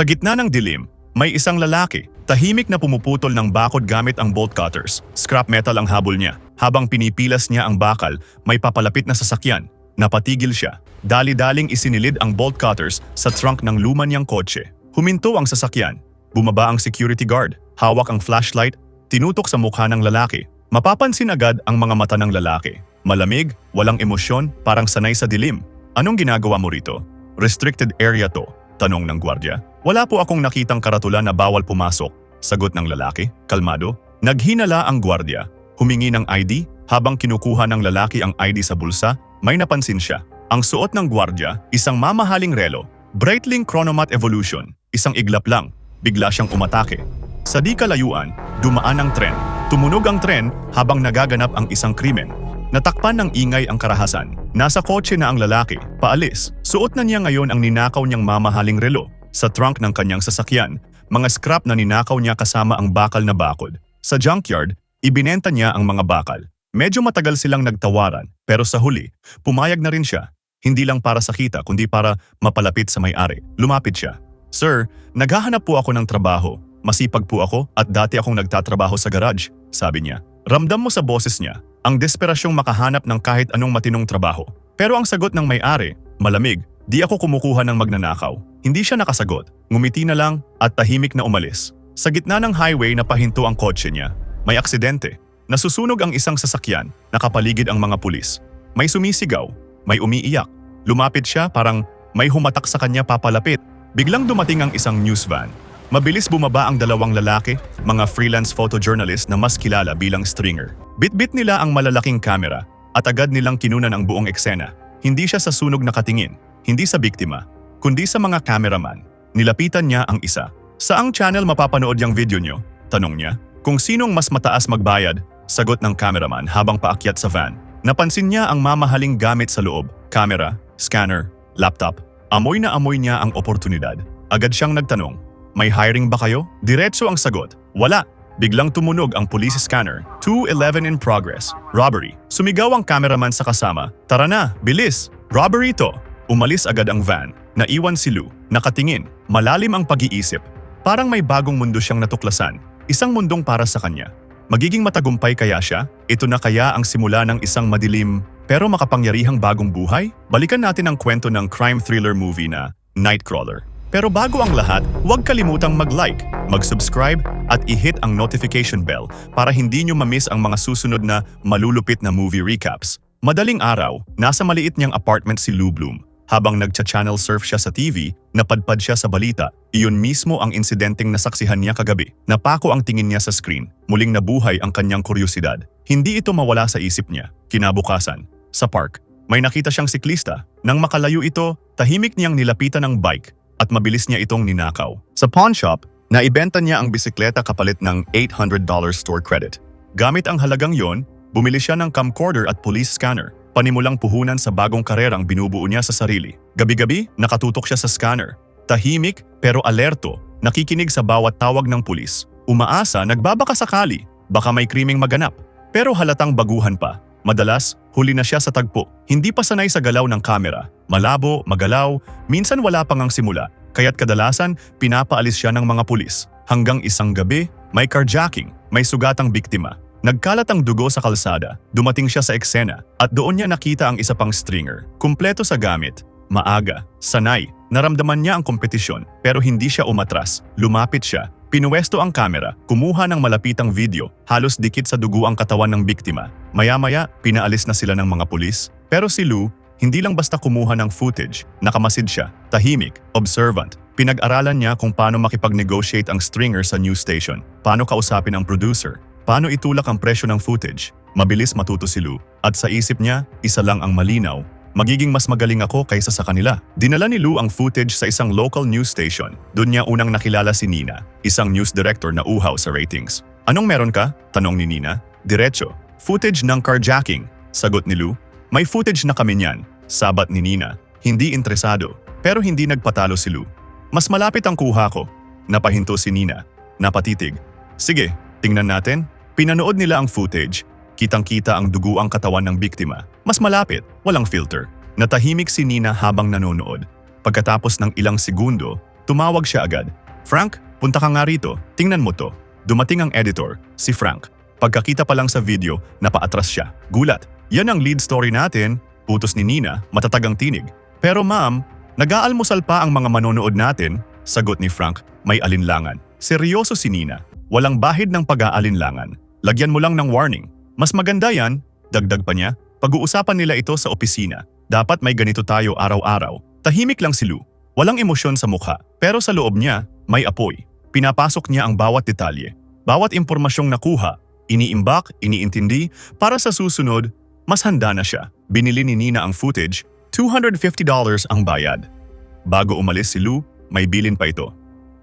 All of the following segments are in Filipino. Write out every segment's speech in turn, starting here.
Sa gitna ng dilim, may isang lalaki, tahimik na pumuputol ng bakod gamit ang bolt cutters. Scrap metal ang habol niya. Habang pinipilas niya ang bakal, may papalapit na sasakyan. Napatigil siya. Dali-daling isinilid ang bolt cutters sa trunk ng luma niyang kotse. Huminto ang sasakyan. Bumaba ang security guard. Hawak ang flashlight. Tinutok sa mukha ng lalaki. Mapapansin agad ang mga mata ng lalaki. Malamig, walang emosyon, parang sanay sa dilim. Anong ginagawa mo rito? Restricted area to, tanong ng gwardya. Wala po akong nakitang karatula na bawal pumasok, sagot ng lalaki, kalmado. Naghinala ang gwardya, humingi ng ID, habang kinukuha ng lalaki ang ID sa bulsa, may napansin siya. Ang suot ng gwardya, isang mamahaling relo, Breitling Chronomat Evolution, isang iglap lang, bigla siyang umatake. Sa di kalayuan, dumaan ang tren. Tumunog ang tren habang nagaganap ang isang krimen. Natakpan ng ingay ang karahasan. Nasa kotse na ang lalaki, paalis. Suot na niya ngayon ang ninakaw niyang mamahaling relo. Sa trunk ng kanyang sasakyan, mga scrap na ninakaw niya kasama ang bakal na bakod. Sa junkyard, ibinenta niya ang mga bakal. Medyo matagal silang nagtawaran, pero sa huli, pumayag na rin siya. Hindi lang para sa kita, kundi para mapalapit sa may-ari. Lumapit siya. Sir, naghahanap po ako ng trabaho. Masipag po ako at dati akong nagtatrabaho sa garage, sabi niya. Ramdam mo sa boses niya ang desperasyong makahanap ng kahit anong matinong trabaho. Pero ang sagot ng may-ari, malamig, di ako kumukuha ng magnanakaw. Hindi siya nakasagot, ngumiti na lang at tahimik na umalis. Sa gitna ng highway na pahinto ang kotse niya, may aksidente. Nasusunog ang isang sasakyan, nakapaligid ang mga pulis. May sumisigaw, may umiiyak. Lumapit siya parang may humatak sa kanya papalapit. Biglang dumating ang isang news van. Mabilis bumaba ang dalawang lalaki, mga freelance photojournalist na mas kilala bilang stringer. Bitbit nila ang malalaking kamera at agad nilang kinunan ang buong eksena. Hindi siya sa sunog nakatingin, hindi sa biktima, kundi sa mga cameraman. Nilapitan niya ang isa. Saang channel mapapanood yung video niyo? Tanong niya. Kung sinong mas mataas magbayad, sagot ng cameraman habang paakyat sa van. Napansin niya ang mamahaling gamit sa loob, camera, scanner, laptop. Amoy na amoy niya ang oportunidad. Agad siyang nagtanong, may hiring ba kayo? Diretso ang sagot, wala. Biglang tumunog ang police scanner. 211 in progress. Robbery. Sumigaw ang cameraman sa kasama. Tara na, bilis. Robbery to. Umalis agad ang van. Naiwan si Lou. Nakatingin. Malalim ang pag-iisip. Parang may bagong mundo siyang natuklasan. Isang mundong para sa kanya. Magiging matagumpay kaya siya? Ito na kaya ang simula ng isang madilim pero makapangyarihang bagong buhay? Balikan natin ang kwento ng crime thriller movie na Nightcrawler. Pero bago ang lahat, huwag kalimutang mag-like, mag-subscribe at i-hit ang notification bell para hindi nyo mamiss ang mga susunod na malulupit na movie recaps. Madaling araw, nasa maliit niyang apartment si Lou Bloom. Habang nagcha-channel surf siya sa TV, napadpad siya sa balita. Iyon mismo ang insidenteng nasaksihan niya kagabi. Napako ang tingin niya sa screen. Muling nabuhay ang kanyang kuryosidad. Hindi ito mawala sa isip niya. Kinabukasan, sa park, may nakita siyang siklista. Nang makalayo ito, tahimik niyang nilapitan ng bike at mabilis niya itong ninakaw. Sa pawn shop, naibenta niya ang bisikleta kapalit ng $800 store credit. Gamit ang halagang yon, bumili siya ng camcorder at police scanner. Panimulang puhunan sa bagong karerang binubuo niya sa sarili. Gabi-gabi, nakatutok siya sa scanner. Tahimik pero alerto, nakikinig sa bawat tawag ng pulis. Umaasa, nagbabaka sakali, baka may krimeng maganap. Pero halatang baguhan pa. Madalas, huli na siya sa tagpo. Hindi pa sanay sa galaw ng kamera. Malabo, magalaw, minsan wala pang ang simula. Kaya't kadalasan, pinapaalis siya ng mga pulis. Hanggang isang gabi, may carjacking, may sugatang biktima. Nagkalat ang dugo sa kalsada, dumating siya sa eksena, at doon niya nakita ang isa pang stringer. Kumpleto sa gamit, maaga, sanay, naramdaman niya ang kompetisyon, pero hindi siya umatras. Lumapit siya, pinuwesto ang kamera, kumuha ng malapitang video, halos dikit sa dugo ang katawan ng biktima. Maya-maya, pinaalis na sila ng mga pulis. Pero si Lou, hindi lang basta kumuha ng footage, nakamasid siya, tahimik, observant. Pinag-aralan niya kung paano makipag-negotiate ang stringer sa news station, paano kausapin ang producer, paano itulak ang presyo ng footage. Mabilis matuto si Lou, at sa isip niya, isa lang ang malinaw, magiging mas magaling ako kaysa sa kanila. Dinala ni Lou ang footage sa isang local news station. Doon niya unang nakilala si Nina, isang news director na uhaw sa ratings. Anong meron ka? Tanong ni Nina. Diretso. Footage ng carjacking. Sagot ni Lou. May footage na kami niyan. Sabat ni Nina. Hindi interesado. Pero hindi nagpatalo si Lou. Mas malapit ang kuha ko. Napahinto si Nina. Napatitig. Sige, tingnan natin. Pinanood nila ang footage. Kitang-kita ang dugo ang katawan ng biktima. Mas malapit, walang filter. Natahimik si Nina habang nanonood. Pagkatapos ng ilang segundo, Tumawag siya agad. Frank, punta ka nga rito. Tingnan mo to. Dumating ang editor, si Frank. Pagkakita pa lang sa video, napaatras siya. Gulat. Yan ang lead story natin. Utos ni Nina, matatag ang tinig. Pero ma'am, nag-aalmusal pa ang mga manonood natin. Sagot ni Frank, may alinlangan. Seryoso si Nina. Walang bahid ng pag-aalinlangan. Lagyan mo lang ng warning. Mas maganda yan, dagdag pa niya, pag-uusapan nila ito sa opisina. Dapat may ganito tayo araw-araw. Tahimik lang si Lou. Walang emosyon sa mukha, pero sa loob niya, may apoy. Pinapasok niya ang bawat detalye. Bawat impormasyong nakuha, iniimbak, iniintindi, para sa susunod, mas handa na siya. Binili ni Nina ang footage, $250 ang bayad. Bago umalis si Lou, may bilin pa ito.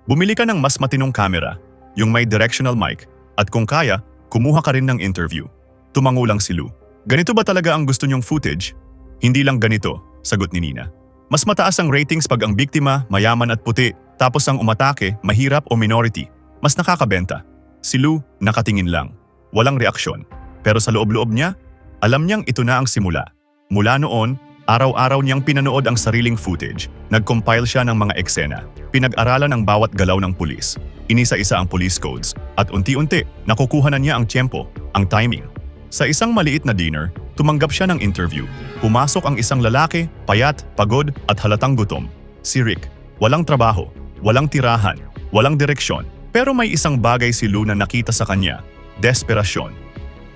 Bumili ka ng mas matinong camera, yung may directional mic, at kung kaya, kumuha ka rin ng interview. Tumango lang si Lou. Ganito ba talaga ang gusto niyong footage? Hindi lang ganito, sagot ni Nina. Mas mataas ang ratings pag ang biktima, mayaman at puti, tapos ang umatake, mahirap o minority. Mas nakakabenta. Si Lou, nakatingin lang. Walang reaksyon. Pero sa loob-loob niya, alam niyang ito na ang simula. Mula noon, araw-araw niyang pinanood ang sariling footage. Nag-compile siya ng mga eksena. Pinag-aralan ang bawat galaw ng pulis. Inisa-isa ang police codes. At unti-unti, nakukuha na niya ang tiyempo, ang timing. Sa isang maliit na dinner, tumanggap siya ng interview. Pumasok ang isang lalaki, payat, pagod at halatang gutom. Si Rick. Walang trabaho, walang tirahan, walang direksyon. Pero may isang bagay si Lou na nakita sa kanya, desperasyon.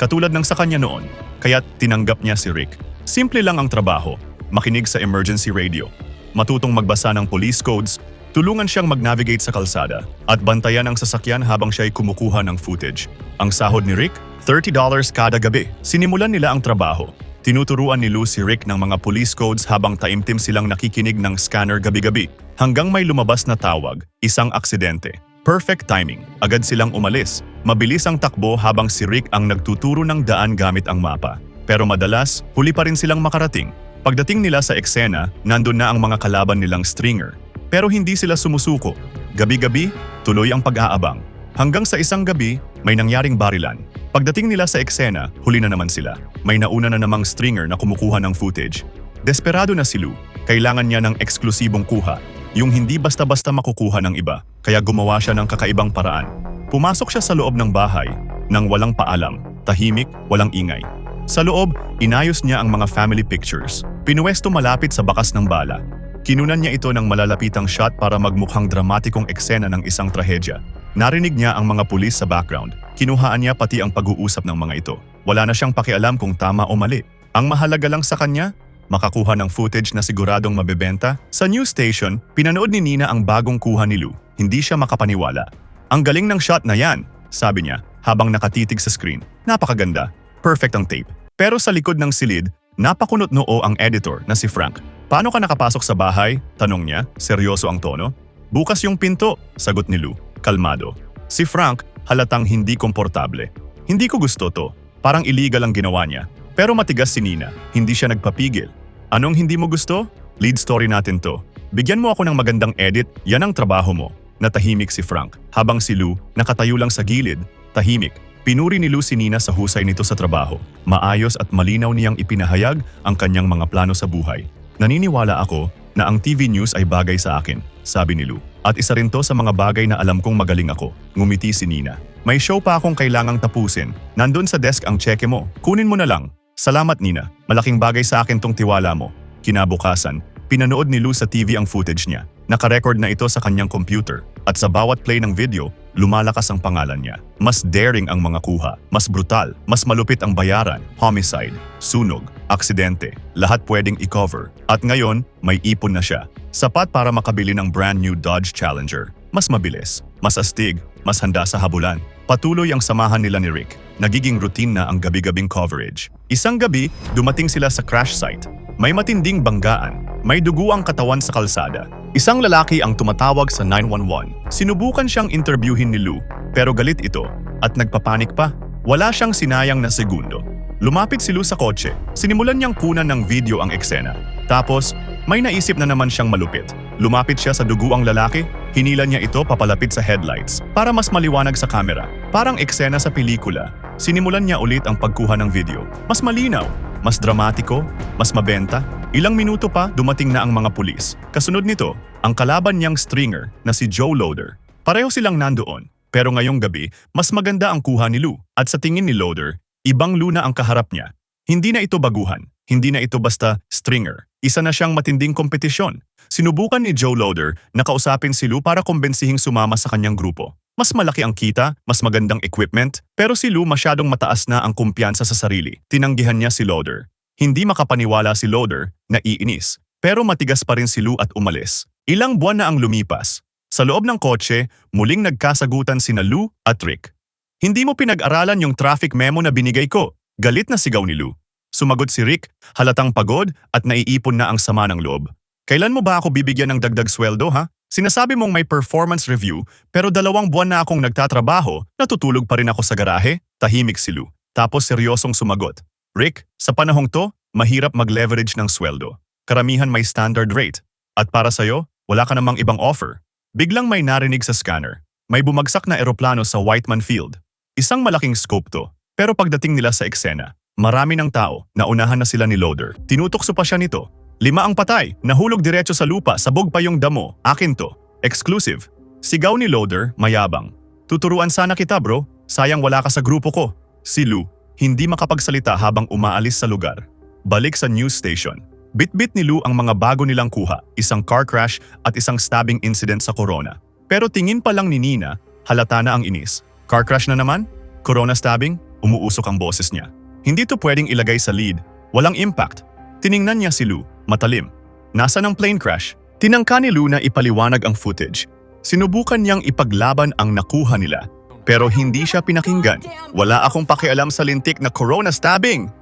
Katulad ng sa kanya noon, kaya tinanggap niya si Rick. Simple lang ang trabaho, makinig sa emergency radio, matutong magbasa ng police codes, tulungan siyang mag-navigate sa kalsada, at bantayan ang sasakyan habang siya'y kumukuha ng footage. Ang sahod ni Rick, $30 kada gabi. Sinimulan nila ang trabaho. Tinuturuan ni Lou si Rick ng mga police codes habang taimtim silang nakikinig ng scanner gabi-gabi. Hanggang may lumabas na tawag, isang aksidente. Perfect timing. Agad silang umalis. Mabilis ang takbo habang si Rick ang nagtuturo ng daan gamit ang mapa. Pero madalas, huli pa rin silang makarating. Pagdating nila sa eksena, nandun na ang mga kalaban nilang stringer. Pero hindi sila sumusuko. Gabi-gabi, tuloy ang pag-aabang. Hanggang sa isang gabi, may nangyaring barilan. Pagdating nila sa eksena, huli na naman sila. May nauna na namang stringer na kumukuha ng footage. Desperado na si Lou. Kailangan niya ng eksklusibong kuha. Yung hindi basta-basta makukuha ng iba. Kaya gumawa siya ng kakaibang paraan. Pumasok siya sa loob ng bahay nang walang paalam, tahimik, walang ingay. Sa loob, inayos niya ang mga family pictures. Pinuwesto malapit sa bakas ng bala. Kinunan niya ito ng malalapitang shot para magmukhang dramatikong eksena ng isang trahedya. Narinig niya ang mga pulis sa background. Kinuhaan niya pati ang pag-uusap ng mga ito. Wala na siyang pakialam kung tama o mali. Ang mahalaga lang sa kanya, makakuha ng footage na siguradong mabebenta. Sa news station, pinanood ni Nina ang bagong kuha ni Lou. Hindi siya makapaniwala. Ang galing ng shot na yan, sabi niya habang nakatitig sa screen. Napakaganda. Perfect ang tape. Pero sa likod ng silid, napakunot noo ang editor na si Frank. Paano ka nakapasok sa bahay? Tanong niya, seryoso ang tono. Bukas yung pinto, sagot ni Lou, kalmado. Si Frank, halatang hindi komportable. Hindi ko gusto to. Parang illegal ang ginawa niya. Pero matigas si Nina, hindi siya nagpapigil. Anong hindi mo gusto? Lead story natin to. Bigyan mo ako ng magandang edit, yan ang trabaho mo. Natahimik si Frank, habang si Lou, nakatayo lang sa gilid, tahimik. Pinuri ni si Nina sa husay nito sa trabaho. Maayos at malinaw niyang ipinahayag ang kanyang mga plano sa buhay. Naniniwala ako na ang TV news ay bagay sa akin, sabi ni Lou. At isa rin to sa mga bagay na alam kong magaling ako. Ngumiti si Nina. May show pa akong kailangang tapusin. Nandun sa desk ang cheque mo. Kunin mo na lang. Salamat Nina. Malaking bagay sa akin tong tiwala mo. Kinabukasan, pinanood ni Lou sa TV ang footage niya. Nakarecord na ito sa kanyang computer. At sa bawat play ng video, lumalakas ang pangalan niya. Mas daring ang mga kuha, mas brutal, mas malupit ang bayaran, homicide, sunog, aksidente, lahat pwedeng i-cover. At ngayon, may ipon na siya. Sapat para makabili ng brand new Dodge Challenger. Mas mabilis, mas astig, mas handa sa habulan. Patuloy ang samahan nila ni Rick. Nagiging routine na ang gabi-gabing coverage. Isang gabi, dumating sila sa crash site. May matinding banggaan. May dugo ang katawan sa kalsada. Isang lalaki ang tumatawag sa 911. Sinubukan siyang interviewin ni Lou, pero galit ito at nagpapanik pa. Wala siyang sinayang na segundo. Lumapit si Lou sa kotse. Sinimulan niyang kunan ng video ang eksena. Tapos, may naisip na naman siyang malupit. Lumapit siya sa duguang lalaki, hinila niya ito papalapit sa headlights para mas maliwanag sa kamera. Parang eksena sa pelikula. Sinimulan niya ulit ang pagkuha ng video. Mas malinaw, Mas dramatiko? Mas mabenta? Ilang minuto pa, dumating na ang mga pulis. Kasunod nito, ang kalaban niyang stringer na si Joe Loader. Pareho silang nandoon. Pero ngayong gabi, mas maganda ang kuha ni Lou. At sa tingin ni Loader, ibang Luna ang kaharap niya. Hindi na ito baguhan. Hindi na ito basta stringer. Isa na siyang matinding kompetisyon. Sinubukan ni Joe Loader na kausapin si Lou para kumbensihing sumama sa kanyang grupo. Mas malaki ang kita, mas magandang equipment, pero si Lou masyadong mataas na ang kumpiyansa sa sarili. Tinanggihan niya si Loader. Hindi makapaniwala si Loader na iinis, pero matigas pa rin si Lou at umalis. Ilang buwan na ang lumipas. Sa loob ng kotse, muling nagkasagutan sina Lou at Rick. Hindi mo pinag-aralan yung traffic memo na binigay ko. Galit na sigaw ni Lou. Sumagot si Rick, halatang pagod at naiipon na ang sama ng loob. Kailan mo ba ako bibigyan ng dagdag sweldo ha? Sinasabi mong may performance review pero dalawang buwan na akong nagtatrabaho, natutulog pa rin ako sa garahe, tahimik si Lou. Tapos seryosong sumagot. Rick, sa panahong to, mahirap mag-leverage ng sweldo. Karamihan may standard rate. At para sa'yo, wala ka namang ibang offer. Biglang may narinig sa scanner. May bumagsak na eroplano sa Whiteman Field. Isang malaking scope to. Pero pagdating nila sa eksena, marami ng tao, naunahan na sila ni Loader. Tinutokso pa siya nito. Lima ang patay, nahulog diretso sa lupa, sabog pa yung damo. Akin to. Exclusive. Sigaw ni Loader, mayabang. Tuturuan sana kita bro, sayang wala ka sa grupo ko. Si Lou, hindi makapagsalita habang umaalis sa lugar. Balik sa news station. Bit-bit ni Lou ang mga bago nilang kuha, isang car crash at isang stabbing incident sa Corona. Pero tingin pa lang ni Nina, halata na ang inis. Car crash na naman? Corona stabbing? Umuusok ang boses niya. Hindi to pwedeng ilagay sa lead. Walang impact. Tiningnan niya si Lou, matalim. Nasa ng plane crash? Tinangka ni Lou na ipaliwanag ang footage. Sinubukan niyang ipaglaban ang nakuha nila. Pero hindi siya pinakinggan. Wala akong pakialam sa lintik na corona stabbing.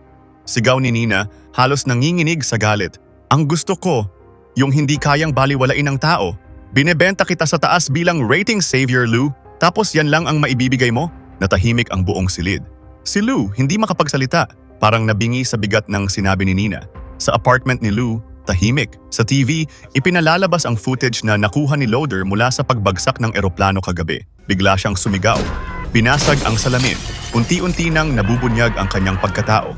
Sigaw ni Nina, halos nanginginig sa galit. Ang gusto ko, yung hindi kayang baliwalain ng tao. Binebenta kita sa taas bilang rating savior, Lou. Tapos yan lang ang maibibigay mo? Natahimik ang buong silid. Si Lou hindi makapagsalita. Parang nabingi sa bigat ng sinabi ni Nina. Sa apartment ni Lou, tahimik. Sa TV, ipinalalabas ang footage na nakuha ni Loader mula sa pagbagsak ng eroplano kagabi. Bigla siyang sumigaw. Binasag ang salamin. Unti-unti nang nabubunyag ang kanyang pagkatao.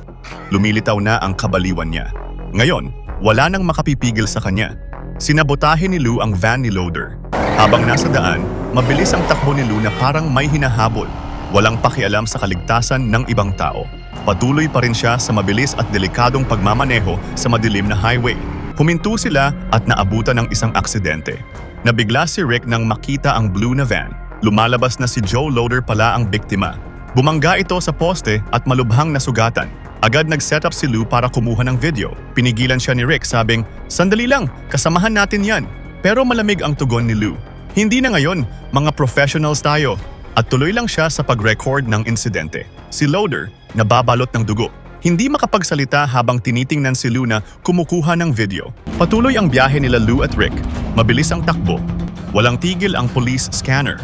Lumilitaw na ang kabaliwan niya. Ngayon, wala nang makapipigil sa kanya. Sinabotahe ni Lou ang van ni Loader. Habang nasa daan, mabilis ang takbo ni Lou na parang may hinahabol. Walang pakialam sa kaligtasan ng ibang tao. Patuloy pa rin siya sa mabilis at delikadong pagmamaneho sa madilim na highway. Huminto sila at naabutan ng isang aksidente. Nabigla si Rick nang makita ang blue na van. Lumalabas na si Joe Loader pala ang biktima. Bumangga ito sa poste at malubhang nasugatan. Agad nag-set up si Lou para kumuha ng video. Pinigilan siya ni Rick sabing, Sandali lang, kasamahan natin yan. Pero malamig ang tugon ni Lou. Hindi na ngayon, mga professionals tayo. At tuloy lang siya sa pag-record ng insidente. Si Loader, nababalot ng dugo. Hindi makapagsalita habang tinitingnan si Lou na kumukuha ng video. Patuloy ang biyahe nila Lou at Rick. Mabilis ang takbo. Walang tigil ang police scanner.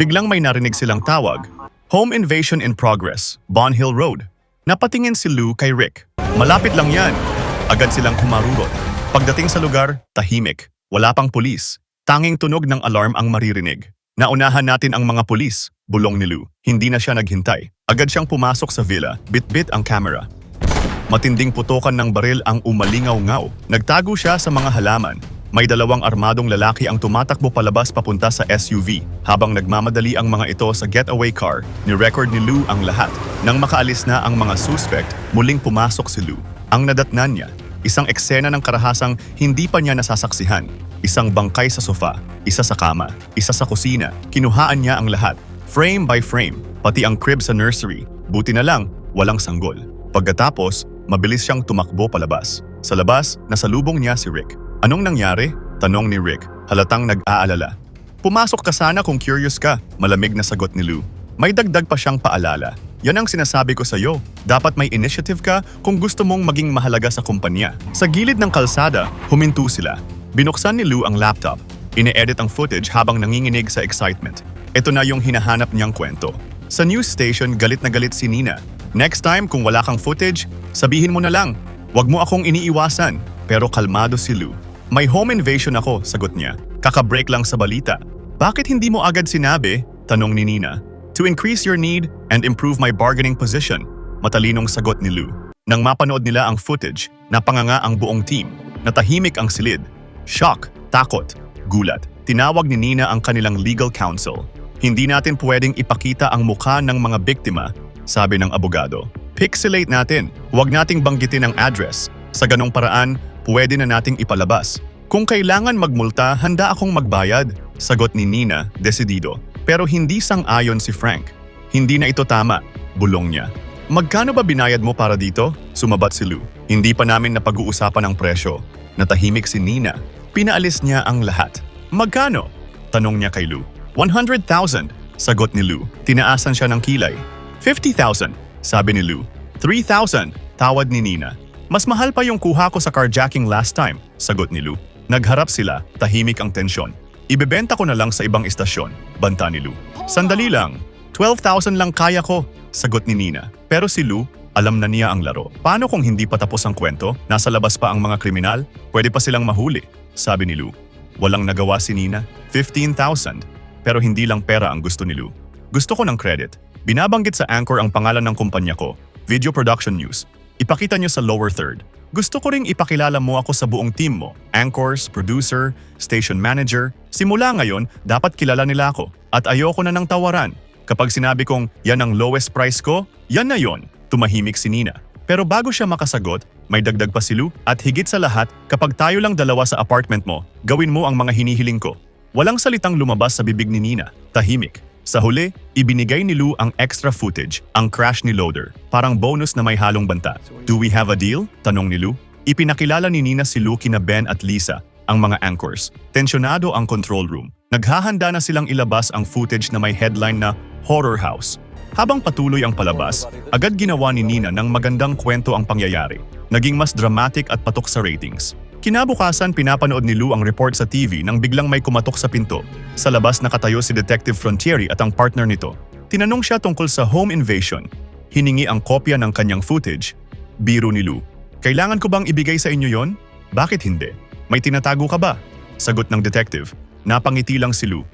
Biglang may narinig silang tawag. Home invasion in progress, Bon Hill Road. Napatingin si Lou kay Rick. Malapit lang yan. Agad silang humarurot. Pagdating sa lugar, tahimik. Wala pang pulis. Tanging tunog ng alarm ang maririnig. Naunahan natin ang mga pulis, bulong ni Lou. Hindi na siya naghintay. Agad siyang pumasok sa villa, bit-bit ang camera. Matinding putokan ng baril ang umalingaw-ngaw. Nagtago siya sa mga halaman. May dalawang armadong lalaki ang tumatakbo palabas papunta sa SUV. Habang nagmamadali ang mga ito sa getaway car, ni-record ni Lou ang lahat. Nang makaalis na ang mga suspect, muling pumasok si Lou. Ang nadatnan niya, isang eksena ng karahasang hindi pa niya nasasaksihan. Isang bangkay sa sofa, isa sa kama, isa sa kusina. Kinuhaan niya ang lahat, frame by frame, pati ang crib sa nursery. Buti na lang, walang sanggol. Pagkatapos, mabilis siyang tumakbo palabas. Sa labas, nasalubong niya si Rick. Anong nangyari? Tanong ni Rick, halatang nag-aalala. Pumasok ka sana kung curious ka, malamig na sagot ni Lou. May dagdag pa siyang paalala. Yan ang sinasabi ko sa iyo. Dapat may initiative ka kung gusto mong maging mahalaga sa kumpanya. Sa gilid ng kalsada, huminto sila. Binuksan ni Lou ang laptop. Ine-edit ang footage habang nanginginig sa excitement. Ito na yung hinahanap niyang kwento. Sa news station, galit na galit si Nina. Next time, kung wala kang footage, sabihin mo na lang. Huwag mo akong iniiwasan. Pero kalmado si Lou. May home invasion ako, sagot niya. Kakabreak lang sa balita. Bakit hindi mo agad sinabi? Tanong ni Nina. To increase your need and improve my bargaining position. Matalinong sagot ni Lou. Nang mapanood nila ang footage, napanganga ang buong team. Natahimik ang silid. Shock, takot, gulat. Tinawag ni Nina ang kanilang legal counsel. Hindi natin pwedeng ipakita ang mukha ng mga biktima, sabi ng abogado. Pixelate natin. Huwag nating banggitin ang address. Sa ganong paraan, pwede na nating ipalabas. Kung kailangan magmulta, handa akong magbayad, sagot ni Nina, desidido. Pero hindi sang-ayon si Frank. Hindi na ito tama, bulong niya. Magkano ba binayad mo para dito? Sumabat si Lou. Hindi pa namin napag-uusapan ang presyo. Natahimik si Nina. Pinaalis niya ang lahat. Magkano? Tanong niya kay Lou. 100,000, sagot ni Lou. Tinaasan siya ng kilay. 50,000, sabi ni Lou. 3,000, tawad ni Nina. Mas mahal pa yung kuha ko sa carjacking last time, sagot ni Lou. Nagharap sila, tahimik ang tensyon. Ibebenta ko na lang sa ibang istasyon, banta ni Lou. Sandali lang, 12,000 lang kaya ko, sagot ni Nina. Pero si Lou, alam na niya ang laro. Paano kung hindi pa tapos ang kwento? Nasa labas pa ang mga kriminal? Pwede pa silang mahuli, sabi ni Lou. Walang nagawa si Nina. 15,000. Pero hindi lang pera ang gusto ni Lou. Gusto ko ng credit. Binabanggit sa anchor ang pangalan ng kumpanya ko, Video Production News. Ipakita niyo sa lower third. Gusto ko ring ipakilala mo ako sa buong team mo. Anchors, producer, station manager. Simula ngayon, dapat kilala nila ako. At ayoko na ng tawaran. Kapag sinabi kong yan ang lowest price ko, yan na yon. Tumahimik si Nina. Pero bago siya makasagot, may dagdag pa si Lou at higit sa lahat, kapag tayo lang dalawa sa apartment mo, gawin mo ang mga hinihiling ko. Walang salitang lumabas sa bibig ni Nina. Tahimik. Sa huli, ibinigay ni Lou ang extra footage, ang crash ni Loader, parang bonus na may halong banta. Do we have a deal? Tanong ni Lou. Ipinakilala ni Nina si Lou kina Ben at Lisa, ang mga anchors. Tensyonado ang control room. Naghahanda na silang ilabas ang footage na may headline na Horror House. Habang patuloy ang palabas, agad ginawa ni Nina ng magandang kwento ang pangyayari. Naging mas dramatic at patok sa ratings. Kinabukasan pinapanood ni Lou ang report sa TV nang biglang may kumatok sa pinto. Sa labas nakatayo si Detective Frontieri at ang partner nito. Tinanong siya tungkol sa home invasion. Hiningi ang kopya ng kanyang footage. Biro ni Lou. Kailangan ko bang ibigay sa inyo yon? Bakit hindi? May tinatago ka ba? Sagot ng detective. Napangiti lang si Lou.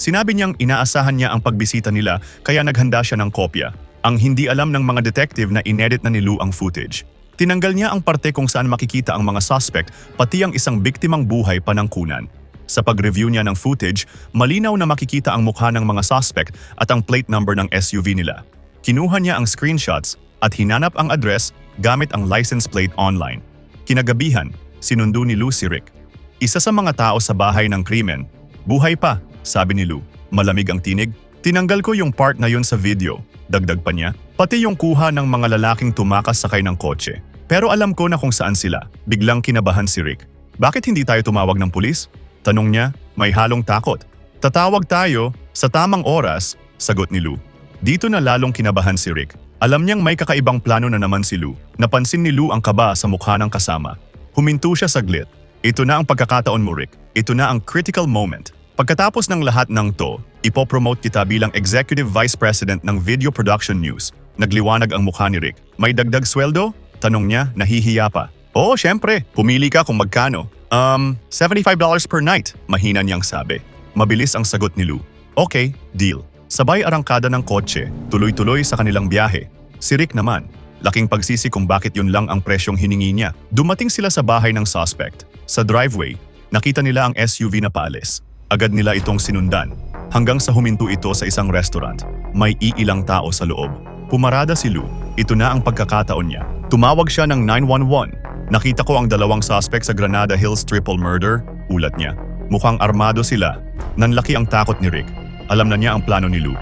Sinabi niyang inaasahan niya ang pagbisita nila kaya naghanda siya ng kopya. Ang hindi alam ng mga detective na inedit na ni Lou ang footage. Tinanggal niya ang parte kung saan makikita ang mga suspect pati ang isang biktimang buhay panangkunan. Sa pag-review niya ng footage, malinaw na makikita ang mukha ng mga suspect at ang plate number ng SUV nila. Kinuha niya ang screenshots at hinanap ang address gamit ang license plate online. Kinagabihan, sinundo ni si Rick. Isa sa mga tao sa bahay ng krimen. Buhay pa, sabi ni Lou. Malamig ang tinig. Tinanggal ko yung part na yun sa video. Dagdag pa niya. Pati yung kuha ng mga lalaking tumakas sakay ng kotse. Pero alam ko na kung saan sila. Biglang kinabahan si Rick. Bakit hindi tayo tumawag ng pulis? Tanong niya, may halong takot. Tatawag tayo sa tamang oras, sagot ni Lou. Dito na lalong kinabahan si Rick. Alam niyang may kakaibang plano na naman si Lou. Napansin ni Lou ang kaba sa mukha ng kasama. Huminto siya saglit. Ito na ang pagkakataon mo, Rick. Ito na ang critical moment. Pagkatapos ng lahat ng to, ipopromote kita bilang Executive Vice President ng Video Production News. Nagliwanag ang mukha ni Rick. May dagdag sweldo? Tanong niya, nahihiya pa. Oo, syempre. Pumili ka kung magkano. Um, $75 per night, mahina niyang sabi. Mabilis ang sagot ni Lou. Okay, deal. Sabay arangkada ng kotse, tuloy-tuloy sa kanilang biyahe. Si Rick naman, laking pagsisi kung bakit yun lang ang presyong hiningi niya. Dumating sila sa bahay ng suspect. Sa driveway, nakita nila ang SUV na paalis. Agad nila itong sinundan. Hanggang sa huminto ito sa isang restaurant. May iilang tao sa loob. Pumarada si Lou. Ito na ang pagkakataon niya. Tumawag siya ng 911. Nakita ko ang dalawang suspect sa Granada Hills triple murder, ulat niya. Mukhang armado sila. Nanlaki ang takot ni Rick. Alam na niya ang plano ni Lou.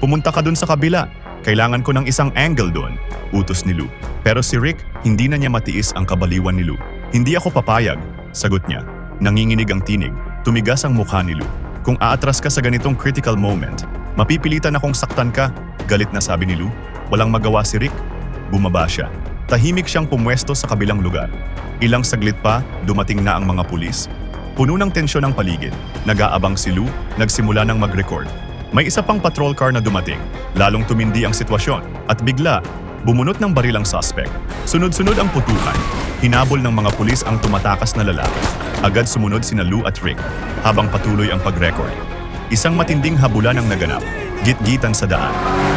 Pumunta ka dun sa kabila. Kailangan ko ng isang angle doon, utos ni Lou. Pero si Rick, hindi na niya matiis ang kabaliwan ni Lou. Hindi ako papayag, sagot niya. Nanginginig ang tinig. Tumigas ang mukha ni Lou. Kung aatras ka sa ganitong critical moment, mapipilitan akong saktan ka, galit na sabi ni Lou. Walang magawa si Rick. Bumaba siya. Tahimik siyang pumwesto sa kabilang lugar. Ilang saglit pa, dumating na ang mga pulis. Puno ng tensyon ang paligid. Nag-aabang si Lou, nagsimula ng mag-record. May isa pang patrol car na dumating. Lalong tumindi ang sitwasyon. At bigla, bumunot ng baril ang suspect. Sunod-sunod ang putukan. Hinabol ng mga pulis ang tumatakas na lalaki. Agad sumunod sina Lou at Rick habang patuloy ang pag-record. Isang matinding habulan ang naganap. Git-gitan sa daan.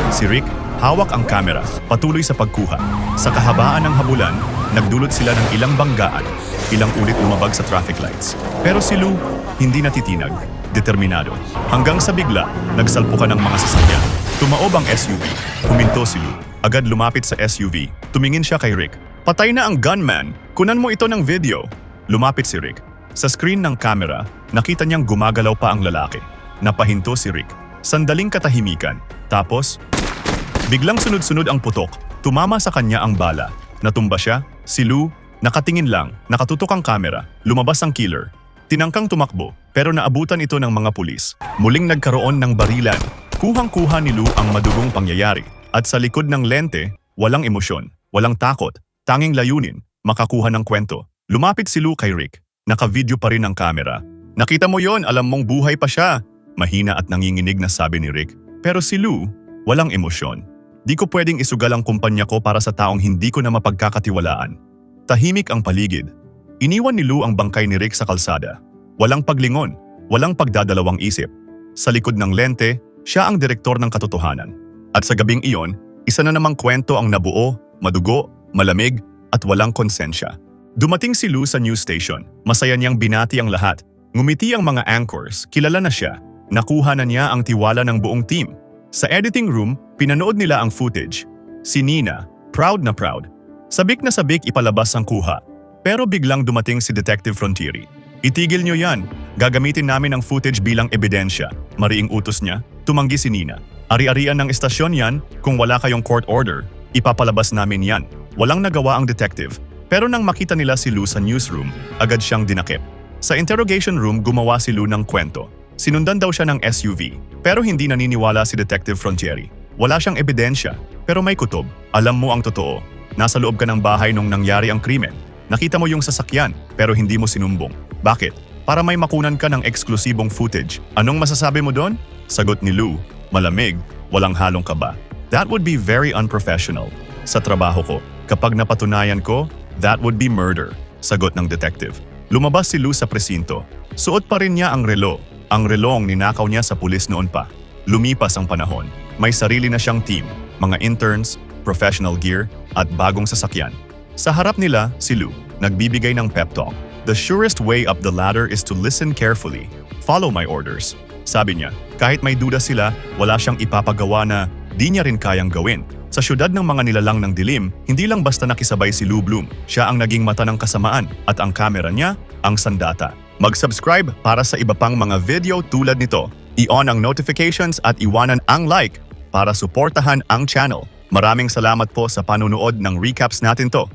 Si Rick, Hawak ang kamera, patuloy sa pagkuha. Sa kahabaan ng habulan, nagdulot sila ng ilang banggaan, ilang ulit lumabag sa traffic lights. Pero si Lou, hindi natitinag, determinado. Hanggang sa bigla, nagsalpukan ng mga sasakyan. Tumaob ang SUV. Huminto si Lou. Agad lumapit sa SUV. Tumingin siya kay Rick. Patay na ang gunman. Kunan mo ito ng video. Lumapit si Rick. Sa screen ng camera, nakita niyang gumagalaw pa ang lalaki. Napahinto si Rick. Sandaling katahimikan. Tapos, biglang sunod-sunod ang putok. Tumama sa kanya ang bala. Natumba siya, si Lou, nakatingin lang, nakatutok ang kamera, lumabas ang killer. Tinangkang tumakbo, pero naabutan ito ng mga pulis. Muling nagkaroon ng barilan. Kuhang-kuha ni Lou ang madugong pangyayari. At sa likod ng lente, walang emosyon, walang takot, tanging layunin, makakuha ng kwento. Lumapit si Lou kay Rick. Naka-video pa rin ang kamera. Nakita mo yon, alam mong buhay pa siya. Mahina at nanginginig na sabi ni Rick. Pero si Lou, walang emosyon. Di ko pwedeng isugal ang kumpanya ko para sa taong hindi ko na mapagkakatiwalaan. Tahimik ang paligid. Iniwan ni Lou ang bangkay ni Rick sa kalsada. Walang paglingon, walang pagdadalawang isip. Sa likod ng lente, siya ang direktor ng katotohanan. At sa gabing iyon, isa na namang kwento ang nabuo, madugo, malamig, at walang konsensya. Dumating si Lou sa news station. Masaya niyang binati ang lahat. Ngumiti ang mga anchors, kilala na siya. Nakuha na niya ang tiwala ng buong team. Sa editing room, pinanood nila ang footage. Si Nina, proud na proud. Sabik na sabik ipalabas ang kuha. Pero biglang dumating si Detective Frontieri. Itigil niyo yan. Gagamitin namin ang footage bilang ebidensya. Mariing utos niya, tumanggi si Nina. Ari-arian ng estasyon yan, kung wala kayong court order, ipapalabas namin yan. Walang nagawa ang detective, pero nang makita nila si Lou sa newsroom, agad siyang dinakip. Sa interrogation room, gumawa si Lou ng kwento. Sinundan daw siya ng SUV, pero hindi naniniwala si Detective Frontieri. Wala siyang ebidensya, pero may kutob. Alam mo ang totoo. Nasa loob ka ng bahay nung nangyari ang krimen. Nakita mo yung sasakyan, pero hindi mo sinumbong. Bakit? Para may makunan ka ng eksklusibong footage. Anong masasabi mo doon? Sagot ni Lou, malamig, walang halong kaba. That would be very unprofessional. Sa trabaho ko, kapag napatunayan ko, that would be murder. Sagot ng detective. Lumabas si Lou sa presinto. Suot pa rin niya ang relo. Ang relong ninakaw niya sa pulis noon pa. Lumipas ang panahon. May sarili na siyang team, mga interns, professional gear, at bagong sasakyan. Sa harap nila, si Lou, nagbibigay ng pep talk. The surest way up the ladder is to listen carefully. Follow my orders. Sabi niya, kahit may duda sila, wala siyang ipapagawa na di niya rin kayang gawin. Sa syudad ng mga nilalang ng dilim, hindi lang basta nakisabay si Lou Bloom. Siya ang naging mata ng kasamaan at ang kamera niya, ang sandata. Mag-subscribe para sa iba pang mga video tulad nito. I-on ang notifications at iwanan ang like para suportahan ang channel. Maraming salamat po sa panunood ng recaps natin to.